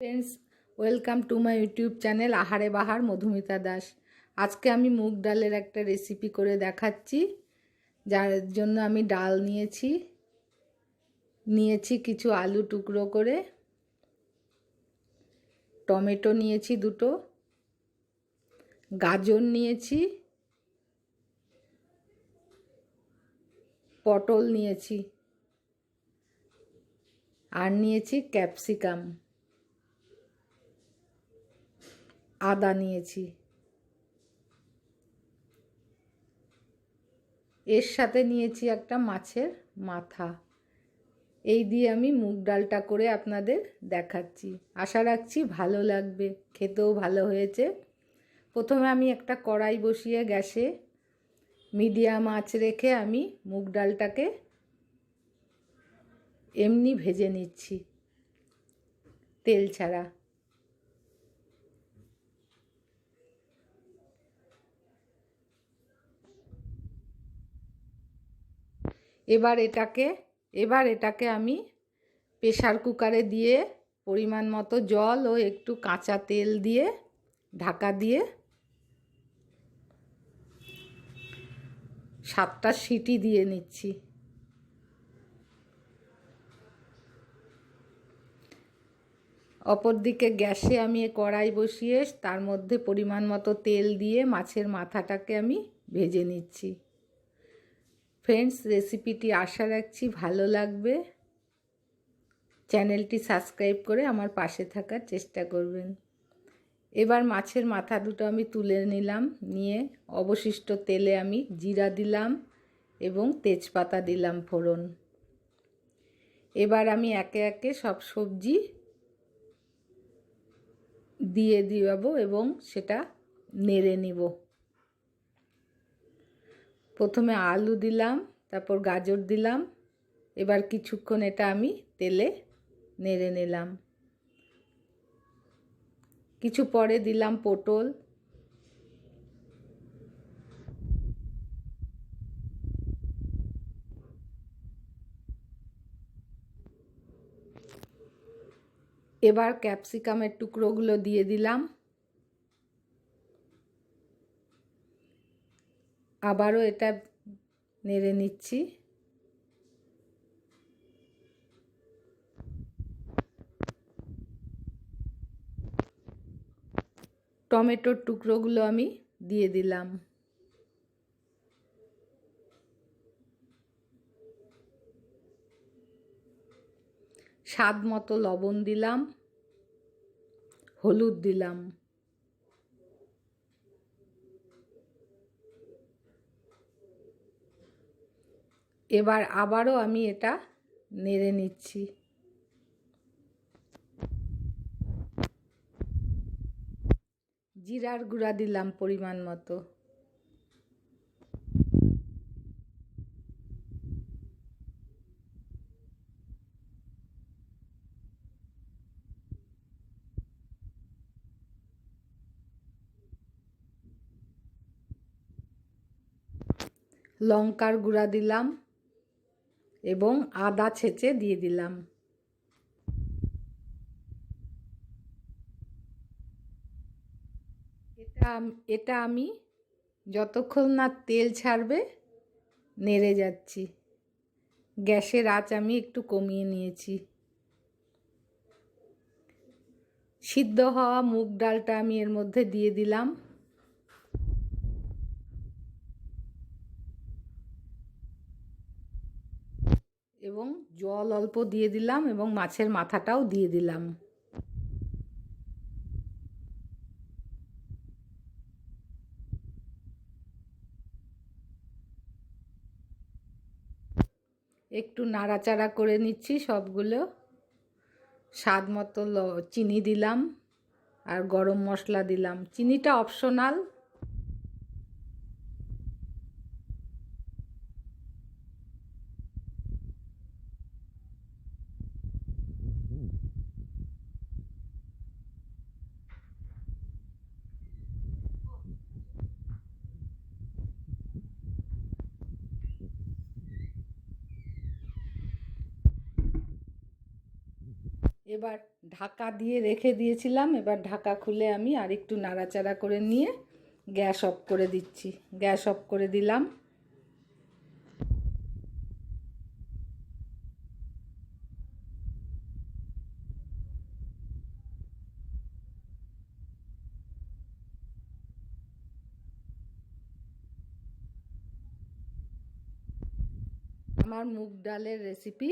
Friends welcome to my YouTube channel Ahare Bahar Madhumita Das আজকে আমি মুগ ডালের একটা রেসিপি করে দেখাচ্ছি। যার জন্য আমি ডাল নিয়েছি। নিয়েছি কিছু আলু টুকরো করে। টমেটো নিয়েছি দুটো। গাজর নিয়েছি। পটল নিয়েছি। আর নিয়েছি ক্যাপসিকাম। আদা নিয়েছি। এর সাথে নিয়েছি একটা মাছের মাথা। এই দিয়ে আমি মুগ ডালটা করে আপনাদের দেখাচ্ছি। আশা রাখছি ভালো লাগবে, খেতেও ভালো হয়েছে। প্রথমে আমি একটা কড়াই বসিয়ে গ্যাসে মিডিয়াম আঁচ রেখে আমি মুগ ডালটাকে এমনি ভেজে নিচ্ছি, তেল ছাড়া। এবার এটাকে এবার এটাকে আমি প্রেশার কুকারে দিয়ে পরিমাণ মতো জল ও একটু কাঁচা তেল দিয়ে ঢাকা দিয়ে সাতটা সিটি দিয়ে নিচ্ছি। অপরদিকে গ্যাসে আমি কড়াই বসিয়ে তার মধ্যে পরিমাণ মতো তেল দিয়ে মাছের মাথাটাকে আমি ভেজে নিচ্ছি। ফ্রেন্ডস রেসিপিটি আশা রাখছি ভালো লাগবে। চ্যানেলটি সাবস্ক্রাইব করে আমার পাশে থাকার চেষ্টা করবেন। এবার মাছের মাথা দুটো আমি তুলে নিলাম, নিয়ে অবশিষ্ট তেলে আমি জিরা দিলাম এবং তেজপাতা দিলাম ফোড়ন। এবার আমি একে একে সব সবজি দিয়ে দিব এবং সেটা নেড়ে নিব। প্রথমে আলু দিলাম, তারপর গাজর দিলাম, এবার কিছুক্ষণ এটা আমি তেলে নেড়ে নিলাম। কিছু পরে দিলাম পটল। এবার ক্যাপসিকামের টুকরোগুলো দিয়ে দিলাম। আবারও এটা নেড়ে নিচ্ছি। টমেটোর টুকরোগুলো আমি দিয়ে দিলাম। স্বাদ মতো লবণ দিলাম, হলুদ দিলাম। এবার আবারও আমি এটা নেড়ে নিচ্ছি। জিরার গুঁড়া দিলাম পরিমাণ মতো। লঙ্কার গুঁড়া দিলাম। এবং আদা ছেঁচে দিয়ে দিলাম। এটা এটা আমি যতক্ষণ না তেল ছাড়বে, নেড়ে যাচ্ছি। গ্যাসের আঁচ আমি একটু কমিয়ে নিয়েছি। সিদ্ধ হওয়া মুগ ডালটা আমি এর মধ্যে দিয়ে দিলাম। এবং জল অল্প দিয়ে দিলাম এবং মাছের মাথাটাও দিয়ে দিলাম। একটু নাড়াচাড়া করে নিচ্ছি সবগুলো। স্বাদ মতো চিনি দিলাম আর গরম মশলা দিলাম। চিনিটা অপশনাল এবার ঢাকা দিয়ে রেখে দিয়েছিলাম, এবার ঢাকা খুলে আমি আর একটু নাড়াচাড়া করে নিয়ে গ্যাস অফ করে দিচ্ছি। গ্যাস অফ করে দিলাম। আমার মুগ ডালের রেসিপি